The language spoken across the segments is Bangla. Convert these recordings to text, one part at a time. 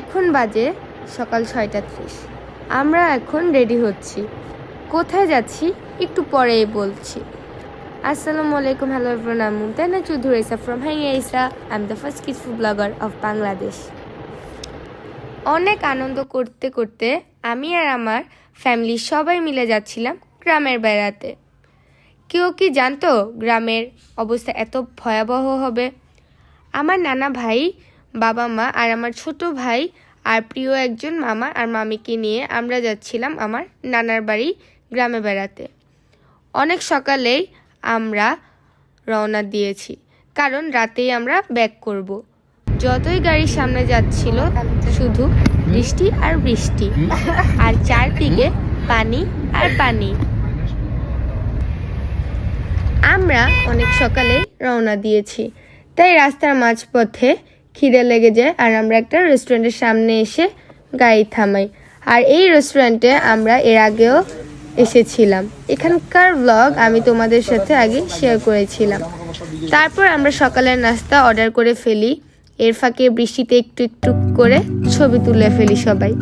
এখন বাজে সকাল ছয়টা ত্রিশ। আমরা এখন রেডি হচ্ছি। কোথায় যাচ্ছি? একটু পরেই বলছি। আসসালামু আলাইকুম, হ্যালো এভরিওয়ান, আমি Mumtana Chowdhury Isa from hang Isa I am the first kid food blogger of Bangladesh অনেক আনন্দ করতে করতে আমি আর আমার ফ্যামিলি সবাই মিলে যাচ্ছিলাম গ্রামের বেড়াতে। কেউ কি জানতো গ্রামের অবস্থা এত ভয়াবহ হবে? আমার নানা ভাই বাবা মা আর আমার ছোট ভাই আর প্রিয় একজন মামা আর মামিকে নিয়ে আমরা যাচ্ছিলাম আমার নানার বাড়ি গ্রামে বেড়াতে। অনেক সকালেই আমরা রওনা দিয়েছি, কারণ রাতেই আমরা ব্যাক করব। যতই গাড়ির সামনে যাচ্ছিল, শুধু বৃষ্টি আর বৃষ্টি আর চারদিকে পানি আর পানি। আমরা অনেক সকালে রওনা দিয়েছি, তাই রাস্তার মাঝপথে খিদে লেগে যায় আর আমরা একটা রেস্টুরেন্টের সামনে এসে গাড়ি থামাই। আর এই রেস্টুরেন্টে আমরা এর আগেও এসেছিলাম। এখানকার ব্লগ আমি তোমাদের সাথে আগে শেয়ার করেছিলাম। তারপর আমরা সকালের নাস্তা অর্ডার করে ফেলি। এর ফাঁকে বৃষ্টিতে একটু একটু করে ছবি তুলে ফেলি সবাই।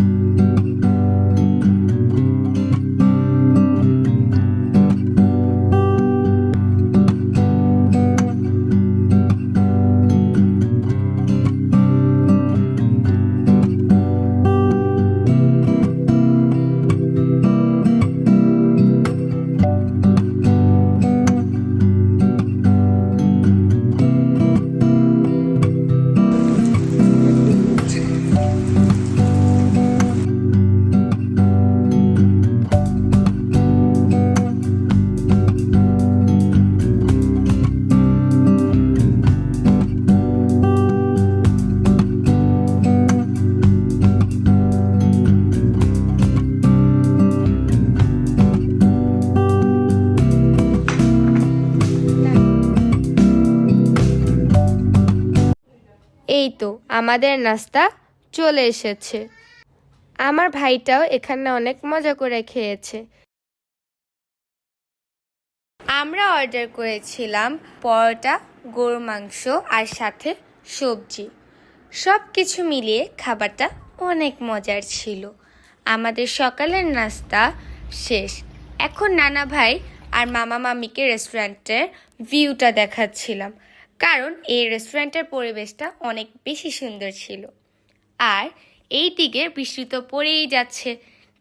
এই তো, আমাদের নাস্তা চলে এসেছে। আমার ভাইটাও এখানে অনেক মজা করে খেয়েছে। আমরা অর্ডার করেছিলাম পরোটা, গরুর মাংস আর সাথে সবজি। সব কিছু মিলিয়ে খাবারটা অনেক মজার ছিল। আমাদের সকালের নাস্তা শেষ। এখন নানা ভাই আর মামা মামিকে রেস্টুরেন্টের ভিউটা দেখাচ্ছিলাম। কারণ এই রেস্টুরেন্টের পরিবেশটা অনেক বেশি সুন্দর ছিল। আর এই দিকে বৃষ্টি তো পড়েই যাচ্ছে,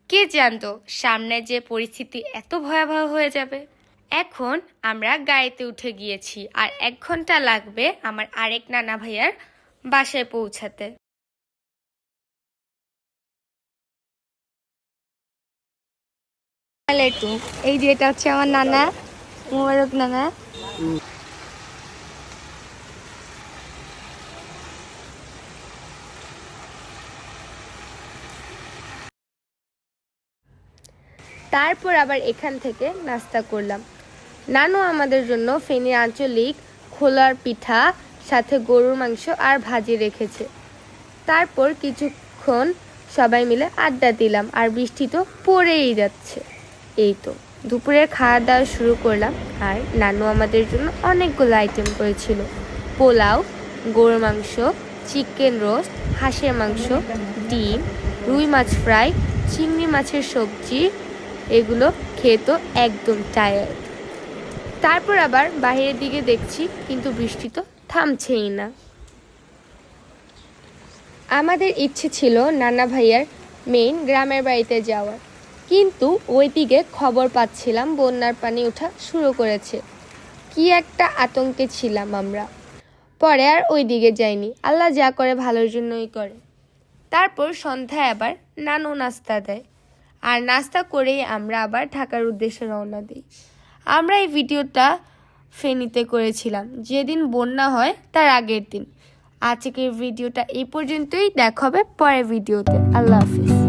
কে জানতো সামনে যে পরিস্থিতি এত ভয়াবহ হয়ে যাবে? এখন আমরা গাড়িতে উঠে গিয়েছি আর এক ঘণ্টা লাগবে আমার আরেক নানা ভাইয়ার বাসায় পৌঁছাতে। এই যে এটা হচ্ছে আমার নানা, মোবারক নানা। তারপর আবার এখান থেকে নাস্তা করলাম। নানু আমাদের জন্য ফেনীর আঞ্চলিক খোলার পিঠা, সাথে গরুর মাংস আর ভাজি রেখেছে। তারপর কিছুক্ষণ সবাই মিলে আড্ডা দিলাম আর বৃষ্টি তো পড়েই যাচ্ছে। এই তো দুপুরে খাওয়া দাওয়া শুরু করলাম আর নানু আমাদের জন্য অনেকগুলো আইটেম করেছিল। পোলাও, গরুর মাংস চিকেন রোস্ট হাঁসের মাংস, ডিম, রুই মাছ ফ্রাই চিংড়ি মাছের সবজি এগুলো খেয়ে তো একদম টায়ার্ড তারপর আবার বাইরের দিকে দেখছি, কিন্তু বৃষ্টি তো থামছেই না। আমাদের ইচ্ছে ছিল নানা ভাইয়ার মেইন গ্রামের বাড়িতে যাওয়ার। কিন্তু ওই দিকে খবর পাচ্ছিলাম বন্যার পানি ওঠা শুরু করেছে। কি একটা আতঙ্কে ছিলাম আমরা। পরে আর ওই দিকে যাইনি। আল্লাহ যা করে ভালোর জন্যই করে। তারপর সন্ধ্যায় আবার নানু নাস্তা দেয়। আর নাস্তা করেই আমরা আবার ঢাকার উদ্দেশ্যে রওনা দিই। আমরা এই ভিডিওটা ফেনিতে করেছিলাম। যেদিন বন্যা হয়, তার আগের দিন। আজকের ভিডিওটা এই পর্যন্তই। দেখা হবে পরের ভিডিওতে। আল্লাহ হাফিজ।